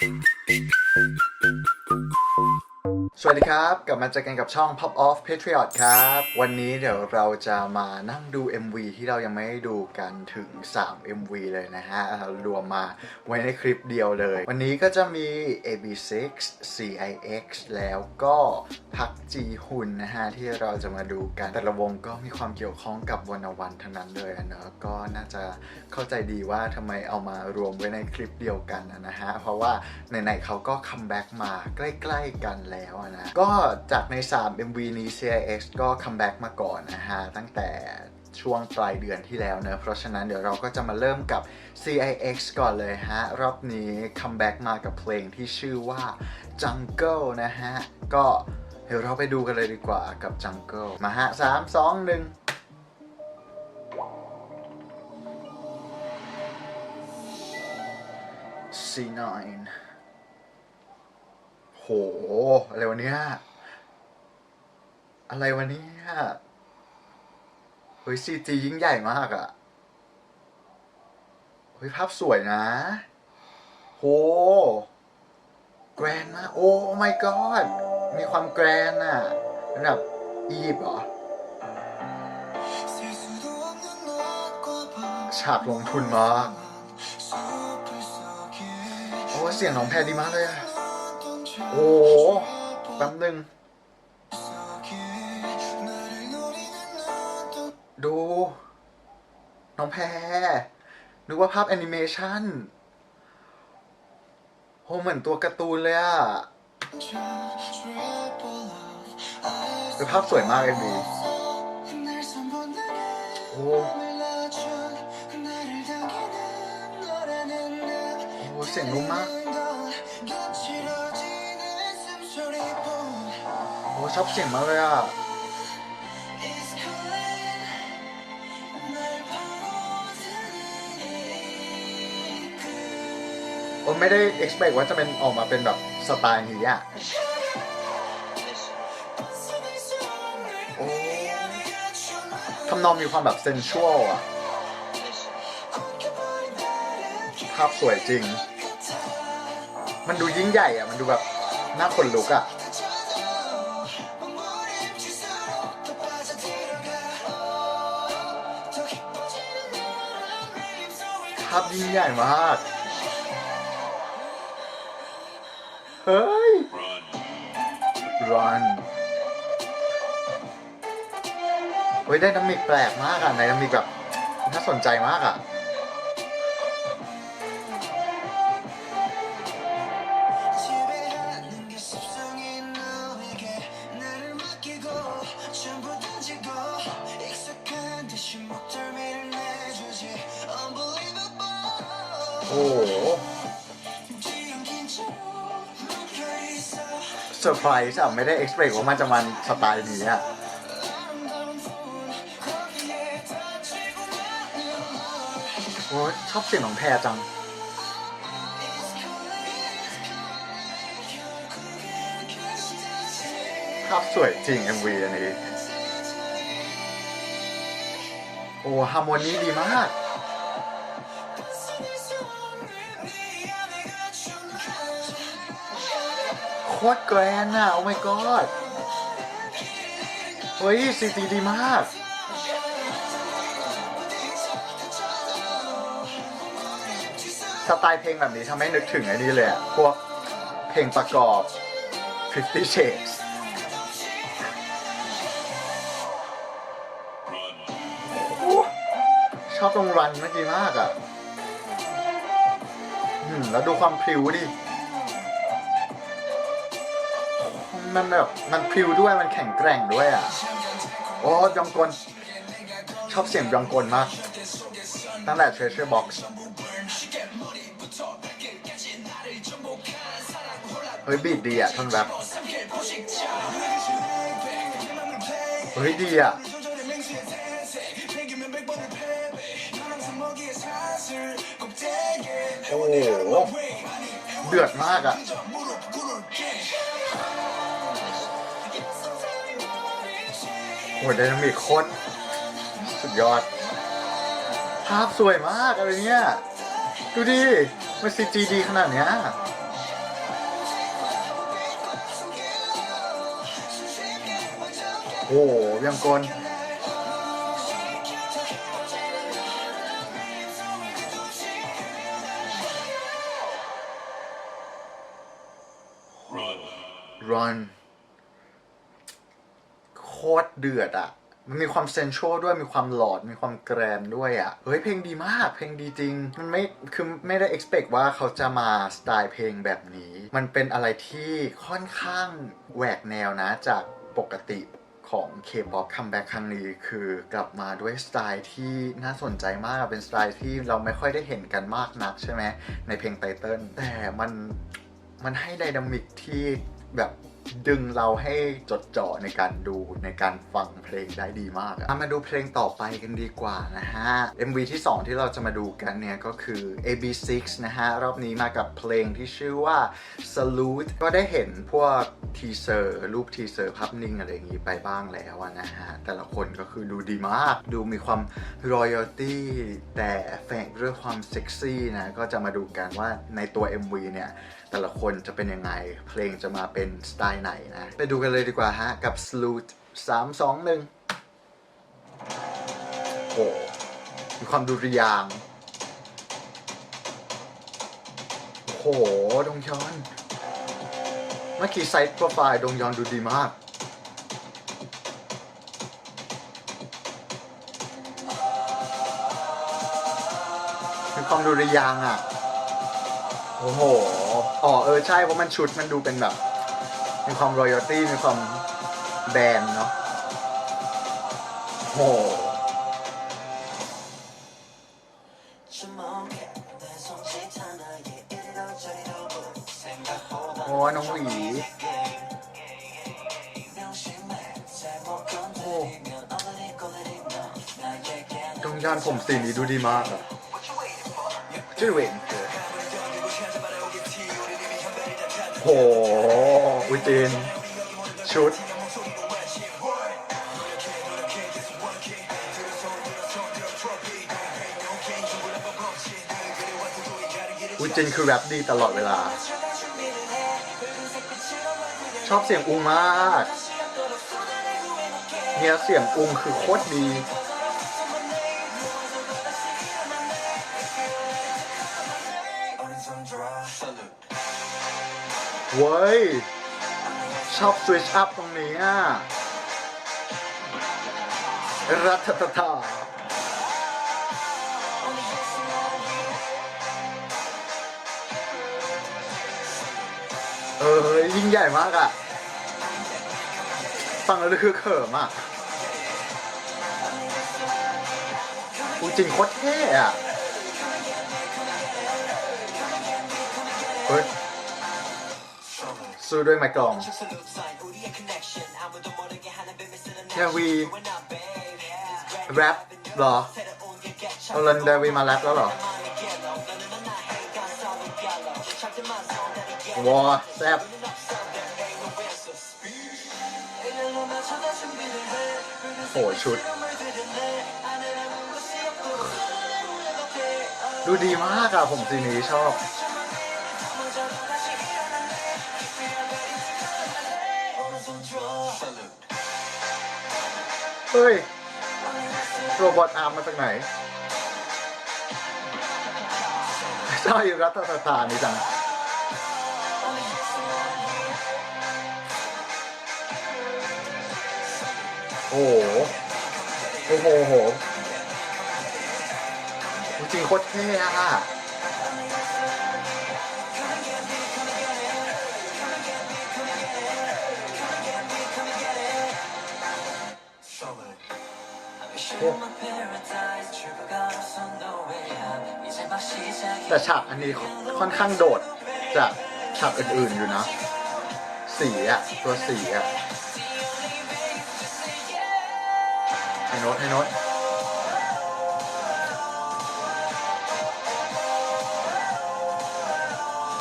Thank you. สวัสดีครับ กลับมาเจอกันกับช่อง Pop Off Patriot ครับ วันนี้เดี๋ยวเราจะมานั่งดู MV ที่เรายังไม่ได้ดูกันถึง 3 MV เลยนะฮะรวมมาไว้ในคลิปเดียวเลย วันนี้ก็จะมี AB6 CIX แล้วก็พักจีฮุนนะฮะ ที่เราจะมาดูกัน แต่ละวงก็มีความเกี่ยวข้องกับวันวันทั้งนั้นเลยอะเนอะก็น่าจะเข้าใจดีว่าทำไมเอามารวมไว้ในคลิปเดียวกันนะฮะ เพราะว่าไหนๆเขาก็คัมแบ็กมาใกล้ ๆ กันแล้วนะก็จากใน 3 MV นี้ CIX ก็คัมแบ็กมาก่อนนะฮะ ตั้งแต่ช่วงปลายเดือนที่แล้วเนอะเพราะฉะนั้นเดี๋ยวเราก็จะมาเริ่มกับ CIX ก่อนเลยฮะ รอบนี้คัมแบ็กมากับเพลงที่ชื่อว่า Jungle นะฮะ ก็เดี๋ยวเราไปดูกันเลยดีกว่ากับ Jungle มาฮะ 3 2 1 C9 โห อะไรวะเนี่ยอะไรวะเนี่ยเฮ้ยซีจียิ่งใหญ่มากอะเฮ้ยภาพสวยนะโหแกรนมากโอ้ my god มีความแกรนอะเป็นแบบอียิปต์เหรอฉากลงทุนมากโอ้เสียงน้องแพรดีมากเลยอะ โอ้โหแป๊บนึงดู น้องแพรนึกว่าภาพแอนิเมชันโหเหมือนตัวการ์ตูนเลยอะคือภาพสวยมากเอ็มดีโอ้โหเสียงนุ่มมาก ชอบเสียงมากเลยอะผมไม่ได้ expect ว่าจะเป็นออกมาเป็นแบบสไตล์นี้อะทำนองมีความแบบเซนช a ลอะ ภาพสวยจริง มันดูยิ่งใหญ่อะ มันดูแบบน่าขนลุกอะ ครับยิ่งใหญ่มาก เฮ้ย run เฮ้ยไดนามิกแปลกมากอะไดนามิกแบบน่าสนใจมากอะ โอ้โหเซอร์ไพรส์อะไม่ได้เอ็กซ์เพว่ามันจะมันสไตล์นี้อะโอ้ชอบเสียงของแพรจัง ภาพสวยจริง MV อันนี้ โอ้ฮาร์โมนีดีมาก คตรแกรนด์อะโอ้ my god เฮ้ยซีจีดีมาก สไตล์เพลงแบบนี้ทำให้นึกถึงไอ้นี่เลยอะพวกเพลงประกอบ Fifty Shades ชอบตรงรันเมื่อกี้มากอะ่ะแล้วดูความพริ้วดิ มันแบบมันพริ้วด้วยมันแข็งแกร่งด้วยอะ่ะ โอ้ยองกลชอบเสียงยองกลมาก ตั้งแต่ Treasure Box เฮ้ยบีดดีอะท่อนแรปเฮ้ยดีอะโอ้โหเดือดมากอะ โอ้ยไดนามิกโคตรสุดยอด ภาพสวยมากอะไรเนี่ย ดูดิ มันซีจีดีขนาดเนี้ยโอ้โยังกลรัน เดือดอะมันมีความเซนชวลด้วยมีความหลอดมีความแกรนด้วยอะเฮ้ยเพลงดีมากเพลงดีจริง มันไม่คือไม่ได้ expect ว่าเขาจะมาสไตล์เพลงแบบนี้ มันเป็นอะไรที่ค่อนข้างแหวกแนวนะจากปกติของ K-pop คัมแบ็กครั้งนี้คือกลับมาด้วยสไตล์ที่น่าสนใจมากเป็นสไตล์ที่เราไม่ค่อยได้เห็นกันมากนักใช่ไหมในเพลงไตเติ้ลแต่มันมันให้ไดนามิกที่แบบ ดึงเราให้จดจ่อในการดูในการฟังเพลงได้ดีมากอะมาดูเพลงต่อไปกันดีกว่านะฮะ MV ที่ 2 ที่เราจะมาดูกันเนี่ยก็คือ AB6 นะฮะ รอบนี้มากับเพลงที่ชื่อว่า Salute ก็ได้เห็นพวกทีเซอร์รูปทีเซอร์ภาพนิ่งอะไรอย่างนี้ไปบ้างแล้วนะฮะ แต่ละคนก็คือดูดีมาก ดูมีความ royalty แต่แฝงด้วยความเซ็กซี่นะ ก็จะมาดูกันว่าในตัว MV เนี่ย แต่ละคนจะเป็นยังไง เพลงจะมาเป็นสไตล์ไหนนะ ไปดูกันเลยดีกว่าฮะ กับ Salute 3 2 1โอ้มีความดุริยางโอ้โห ดงยอน เมื่อกี้ไซต์โปรไฟล์ดงยอนดูดีมากมีความดุริยางอะ โอ้โห อ๋อเออใช่เพราะมันชุดมันดูเป็นแบบ มีความรอยัลตี้มีความแบรนด์เนาะโอ้โหโอ้น้องหวีโอ้ตรงย่านผมสีนี้ดูดีมากอะชื่อเวน โหอุยจินชุด อุยจินคือแรปดีตลอดเวลา ชอบเสียงอุงมาก เนี่ยเสียงอุงคือโคตรดี เว้ย ชอบสวิชอัพตรงนี้อะ รัตตตาเออ ยิ่งใหญ่มากอะ ฟังแล้วคือเขิมอะอูจริงโคตรเท่อะเฮ้ย สู้ด้วยไม้กลองแควีแรปเหรอเอาลันเดวีมาแรปแล้วเหรอว้าแซ่บโหชุด ดูดีมากอะผมสีนี้ชอบ เฮ้ย โรบอทอาร์มมาจากไหนชอบอยู่รัตตาตานี่จังโอ้โห โอ้โหโหจริงโคตรเท่อะ แต่ฉากอันนี้ค่อนข้างโดดจากฉากอื่นๆอยู่นะ สีอะตัวสีอะให้โน้ตให้โน้ต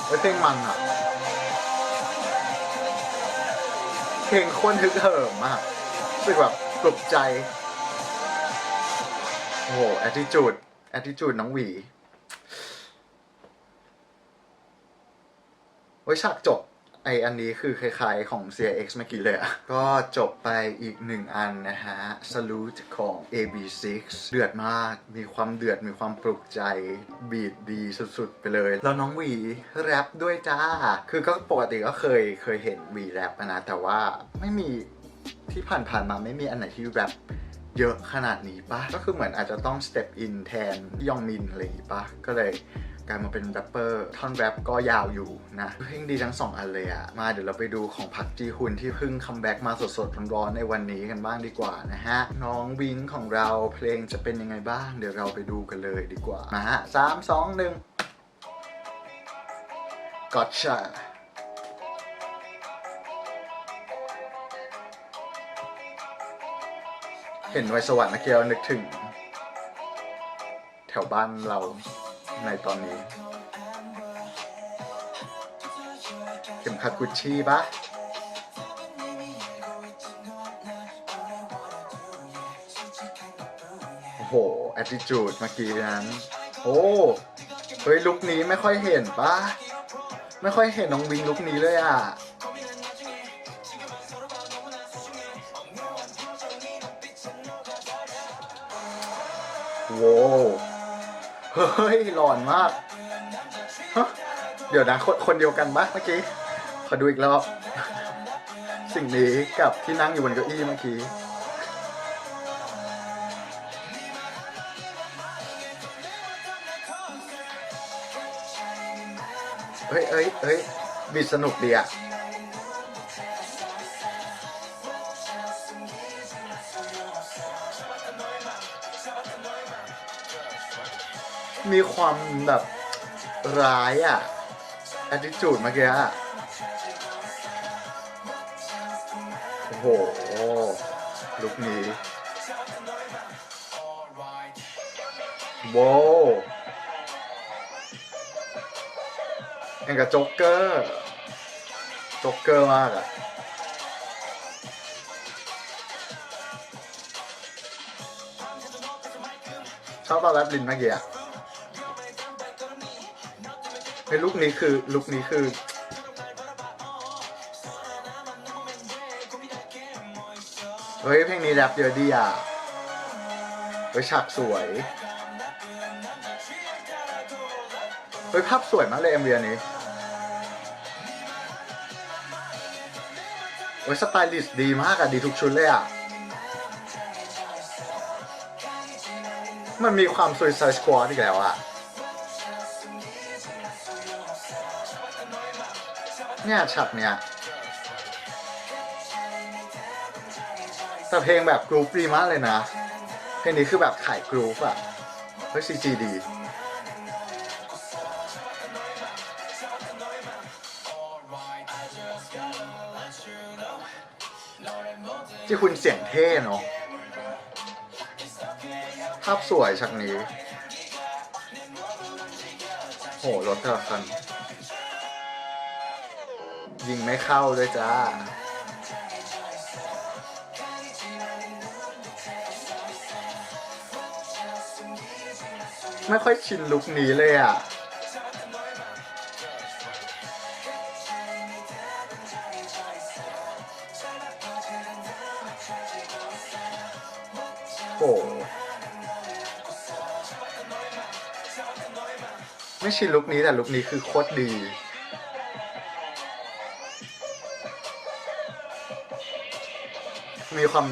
เฮ้เพลงมันอะเพลงคนฮึกเหิมมากรู้สึกแบบปลุกใจ โอ้โห attitude attitude น้องหวีเฮ้ยฉากจบไออันนี้คือคล้ายๆของ CX เมื่อกี้เลยอะก็จบไปอีกหนึ่งอันนะฮะ Salute ของ AB6 เดือดมาก มีความเดือด มีความปลุกใจ บีดดีสุดๆ ไปเลย แล้วน้องหวีแรปด้วยจ้า คือก็ปกติก็เคยเคยเห็นหวีแรปนะ แต่ว่าไม่มีที่ผ่านๆมาไม่มีอันไหนที่แรป เยอะขนาดนี้ปะก็คือเหมือนอาจจะต้อง step in แทนยองมินอะไรอย่างงี้ปะก็เลยกลายมาเป็นแรปเปอร์ท่อนแรปก็ยาวอยู่นะเพลงดีทั้งสองอันเลยอะมาเดี๋ยวเราไปดูของพักจีฮุนที่เพิ่งคัมแบ็กมาสดๆร้อนๆในวันนี้กันบ้างดีกว่านะฮะ น้องวิงของเราเพลงจะเป็นยังไงบ้าง เดี๋ยวเราไปดูกันเลยดีกว่ามาฮะสามสองหนึ่งก เห็นไวสวรรค์นะเกียวนึกถึง แถวบ้านเราในตอนนี้ เข็มขัดกุชชี่ปะโอ้โห attitude เมื่อกี้นั้น โอ้เฮ้ยลุคนี้ไม่ค่อยเห็นปะไม่ค่อยเห็นน้องวิงลุคนี้เลยอะ เฮ้ยหลอนมากฮะเดี๋ยวนะคนคนเดียวกันปะเมื่อกี้ ขอดูอีกรอบ สิ่งนี้กับที่นั่งอยู่บนเก้าอี้เมื่อกี้เฮ้ยเอ้ยเอ้ยบิดสนุกดีอะ มีความแบบร้ายอะ attitude เมื่อกี้อะโอ้โห ลุกนี้โว้วอย่างกับโจ๊กเกอร์โจ๊กเกอร์มากอะชอบตอนแรปลินเมื่อกี้อะ เฮ้ยลุกนี้คือลุกนี้คือ เฮ้ย เพลงนี้แรปเยอะดีอะเฮ้ยฉากสวย เฮ้ย ภาพสวยมากเลยเอ็มวีนี้เฮ้ย สไตลิสต์ดีมากอะ ดีทุกชุดเลยอะ มันมีความซ u ย c i d e Squad อีกแล้วอะ เนี่ยฉากเนี่ยแต่เพลงแบบกรูฟดีมากเลยนะ เพลงนี้คือแบบขายกรูฟอะเฮ้ยซีจีดีที่คุณเสียงเท่เนาะภาพสวยฉากนี้ โหรถแต่ละคัน ยิงไม่เข้าด้วยจ้า ไม่ค่อยชินลุคนี้เลยอะ โอ้ไม่ชินลุคนี้แต่ลุคนี้คือโคตรดี มีความ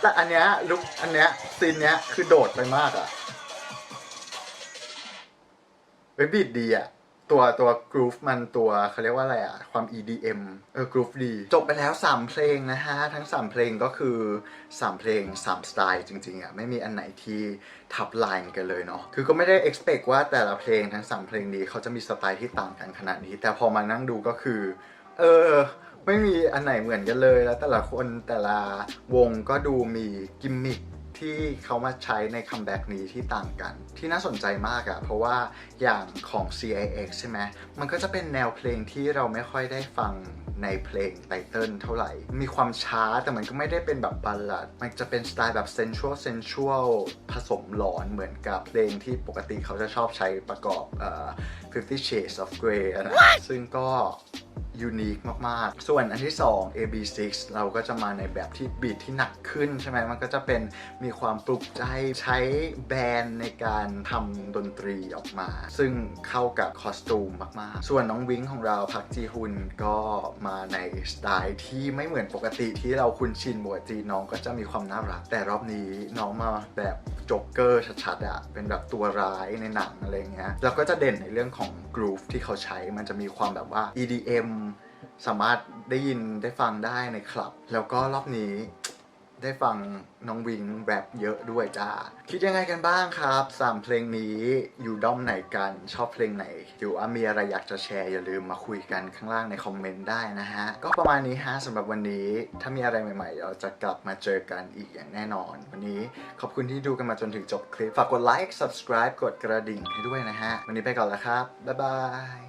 แต่อันเนี้ยลุคอันเนี้ยซีนเนี้ยคือโดดไปมากอะเว็บบีดดีอะตัวตัวกรูฟมันตัวเขาเรียกว่าอะไรอะความ EDM เออกรูฟดี จบไปแล้ว 3 เพลงนะฮะ ทั้ง 3 เพลงก็คือ 3 เพลง 3 สไตล์จริงๆอะไม่มีอันไหนที่ทับไลน์กันเลยเนาะคือก็ไม่ได้ expect ว่าแต่ละเพลงทั้ง 3 เพลงนี้เขาจะมีสไตล์ที่ต่างกันขนาดนี้ แต่พอมานั่งดูก็คือ เออ ไม่มีอันไหนเหมือนกันเลยแล้วแต่ละคนแต่ละวงก็ดูมีกิมมิคที่เขามาใช้ในคัมแบ็กนี้ที่ต่างกัน ที่น่าสนใจมากอะเพราะว่าอย่างของ CIX ใช่ไหมมันก็จะเป็นแนวเพลงที่เราไม่ค่อยได้ฟังในเพลงไตเติลเท่าไหร่ มีความช้าแต่มันก็ไม่ได้เป็นแบบบัลลัด มันจะเป็นสไตล์แบบ sensual sensual ผสมหลอนเหมือนกับเพลงที่ปกติเขาจะชอบใช้ประกอบ Fifty Shades of Grey อะนะซึ่งก็ยูนิคมาก ๆ ส่วนอันที่ 2 AB6 เราก็จะมาในแบบที่บีทที่หนักขึ้นใช่ไหมมันก็จะเป็นมีความปลุกใจใช้แบรนด์ในการทำดนตรีออกมา ซึ่งเข้ากับคอสตูมมาก ๆ ส่วนน้องวิงของเราพักจีฮุนก็มาในสไตล์ที่ไม่เหมือนปกติที่เราคุ้นชินปกติน้องก็จะมีความน่ารัก แต่รอบนี้น้องมาแบบโจ๊กเกอร์ชัด ๆอะเป็นแบบตัวร้ายในหนังอะไรเงี้ยแล้วก็จะเด่นในเรื่องของกรูฟที่เขาใช้มันจะมีความแบบว่า EDM สามารถได้ยินได้ฟังได้ในคลับ แล้วก็รอบนี้ ได้ฟังน้องวิงแรปเยอะด้วยจ้า คิดยังไงกันบ้างครับสามเพลงนี้อยู่ด้อมไหนกันชอบเพลงไหนหรือว่ามีอะไรอยากจะแชร์อย่าลืมมาคุยกันข้างล่างในคอมเมนต์ได้นะฮะ ก็ประมาณนี้ฮะสำหรับวันนี้ ถ้ามีอะไรใหม่ๆ เราจะกลับมาเจอกันอีกอย่างแน่นอน วันนี้ขอบคุณที่ดูกันมาจนถึงจบคลิป ฝากกดไลค์ subscribe กดกระดิ่งให้ด้วยนะฮะ วันนี้ไปก่อนแล้วครับบ๊ายบาย